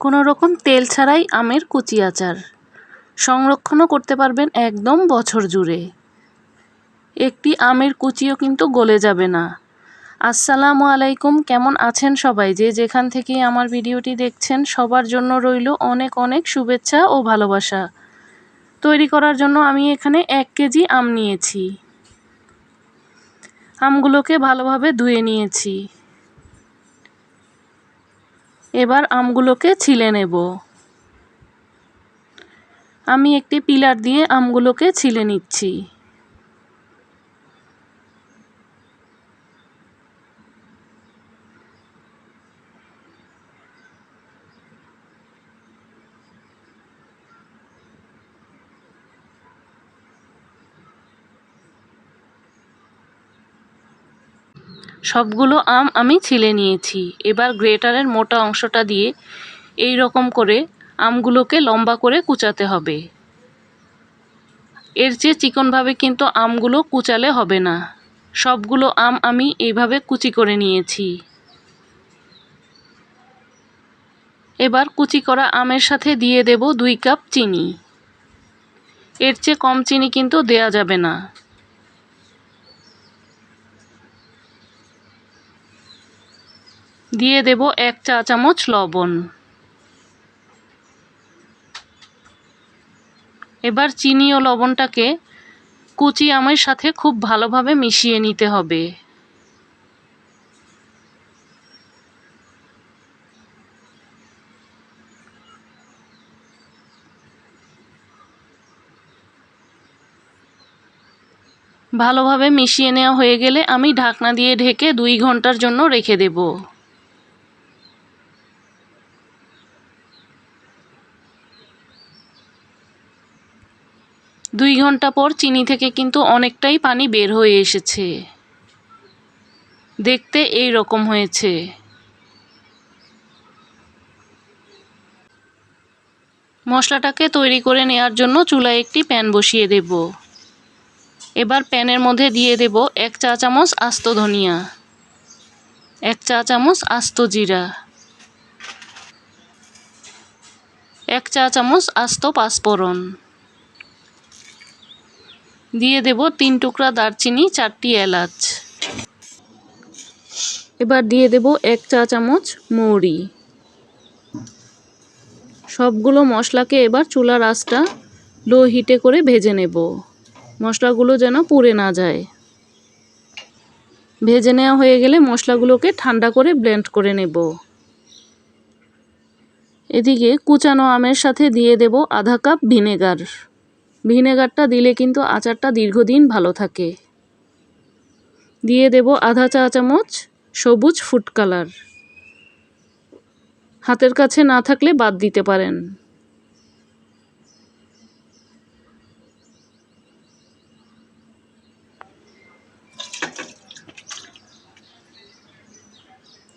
কোনো রকম তেল ছাড়াই আমের কুচি আচার। সংরক্ষণও করতে পারবেন একদম বছর জুড়ে। একটি আমের কুচিও কিন্তু গলে যাবে না। আসসালামু আলাইকুম, কেমন আছেন সবাই? যে যেখান থেকে আমার ভিডিওটি দেখছেন, সবার জন্য রইল অনেক অনেক শুভেচ্ছা ও ভালোবাসা। তৈরি করার জন্য আমি এখানে এক কেজি আম নিয়েছি। আমগুলোকে ভালোভাবে ধুয়ে নিয়েছি। এবার আমগুলোকে ছিলে নেব। আমি একটি পিলার দিয়ে আমগুলোকে ছিলে নিচ্ছি। সবগুলো আম আমি ছিলে নিয়েছি। এবার গ্রেটারের মোটা অংশটা দিয়ে এই রকম করে আমগুলোকে লম্বা করে কুচাতে হবে। এর চেয়ে চিকনভাবে কিন্তু আমগুলো কুচালে হবে না। সবগুলো আম আমি এইভাবে কুচি করে নিয়েছি। এবার কুচি করা আমের সাথে দিয়ে দেব দুই কাপ চিনি। এর চেয়ে কম চিনি কিন্তু দেয়া যাবে না। দিয়ে দেব এক চা চামচ লবণ। এবার চিনি ও লবণটাকে কুচি আমের সাথে খুব ভালোভাবে মিশিয়ে নিতে হবে। ভালোভাবে মিশিয়ে নেওয়া হয়ে গেলে আমি ঢাকনা দিয়ে ঢেকে দুই ঘণ্টার জন্য রেখে দেব। দুই ঘণ্টা পর চিনি থেকে কিন্তু অনেকটাই পানি বের হয়ে এসেছে। দেখতে এই রকম হয়েছে। মশলাটাকে তৈরি করে নেওয়ার জন্য চুলায় একটি প্যান বসিয়ে দেব। এবার প্যানের মধ্যে দিয়ে দেব এক চা চামচ আস্ত ধনিয়া, এক চা চামচ আস্ত জিরা, এক চা চামচ আস্ত পাঁচফোড়ন। দিয়ে দেব তিন টুকরা দারচিনি, চারটি এলাচ। এবার দিয়ে দেব এক চা চামচ মৌরি। সবগুলো মশলাকে এবার চুলার আঁচটা লো হিটে করে ভেজে নেব। মশলাগুলো যেন পুড়ে না যায়। ভেজে নেওয়া হয়ে গেলে মশলাগুলোকে ঠান্ডা করে ব্লেন্ড করে নেব। এদিকে কুচানো আমের সাথে দিয়ে দেব আধা কাপ ভিনেগার। ভিনেগারটা দিলে কিন্তু আচারটা দীর্ঘদিন ভালো থাকে। দিয়ে দেব আধা চা চামচ সবুজ ফুড কালার। হাতের কাছে না থাকলে বাদ দিতে পারেন।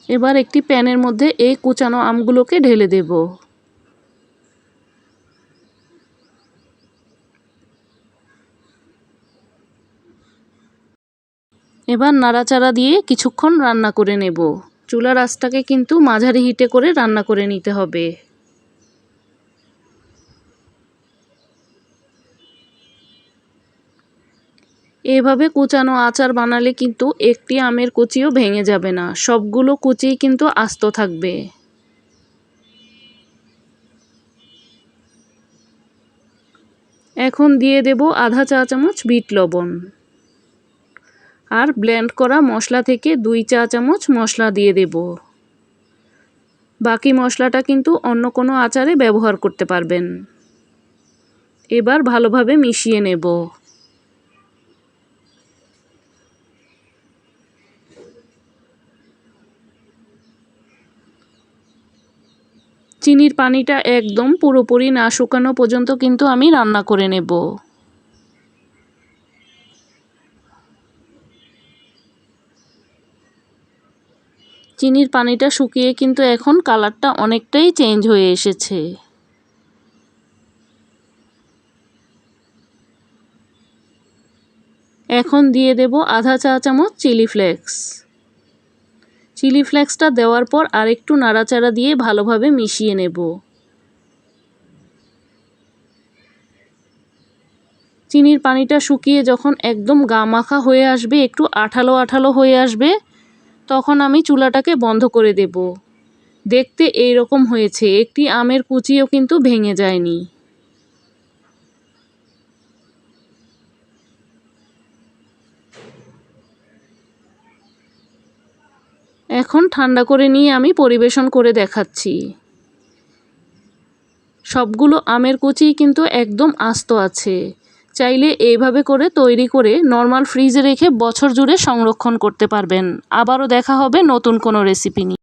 এবার একটি প্যানের মধ্যে এই কুচানো আমগুলোকে ঢেলে দেব। এবার নাড়াচাড়া দিয়ে কিছুক্ষণ রান্না করে নেব। চুলার আঁচটাকে কিন্তু মাঝারি হিটে করে রান্না করে নিতে হবে। এভাবে কুচানো আচার বানালে কিন্তু একটি আমের কুচিও ভেঙে যাবে না, সবগুলো কুচিই কিন্তু আস্ত থাকবে। এখন দিয়ে দেব আধা চা চামচ বিট লবণ। আর ব্লেন্ড করা মশলা থেকে দুই চা চামচ মশলা দিয়ে দেব। বাকি মশলাটা কিন্তু অন্য কোনো আচারে ব্যবহার করতে পারবেন। এবার ভালোভাবে মিশিয়ে নেব। চিনির পানিটা একদম পুরোপুরি না শুকানো পর্যন্ত কিন্তু আমি রান্না করে নেব। চিনির পানিটা শুকিয়ে কিন্তু এখন কালারটা অনেকটাই চেঞ্জ হয়ে এসেছে। এখন দিয়ে দেব আধা চা চামচ চিলি ফ্লেক্স। চিলি ফ্লেক্সটা দেওয়ার পর আরেকটু নাড়াচাড়া দিয়ে ভালোভাবে মিশিয়ে নেব। চিনির পানিটা শুকিয়ে যখন একদম গা মাখা হয়ে আসবে, একটু আঠালো আঠালো হয়ে আসবে তখন আমি চুলাটাকে বন্ধ করে দেব। দেখতে এই রকম হয়েছে, একটি আমের কুচিও কিন্তু ভেঙে যায়নি। এখন ঠান্ডা করে নিয়ে আমি পরিবেশন করে দেখাচ্ছি। সবগুলো আমের কুচি কিন্তু একদম আস্ত আছে। চাইলে এইভাবে করে তৈরি করে নর্মাল ফ্রিজে রেখে বছর জুড়ে সংরক্ষণ করতে পারবেন। আবারও দেখা হবে নতুন কোনো রেসিপি নিয়ে।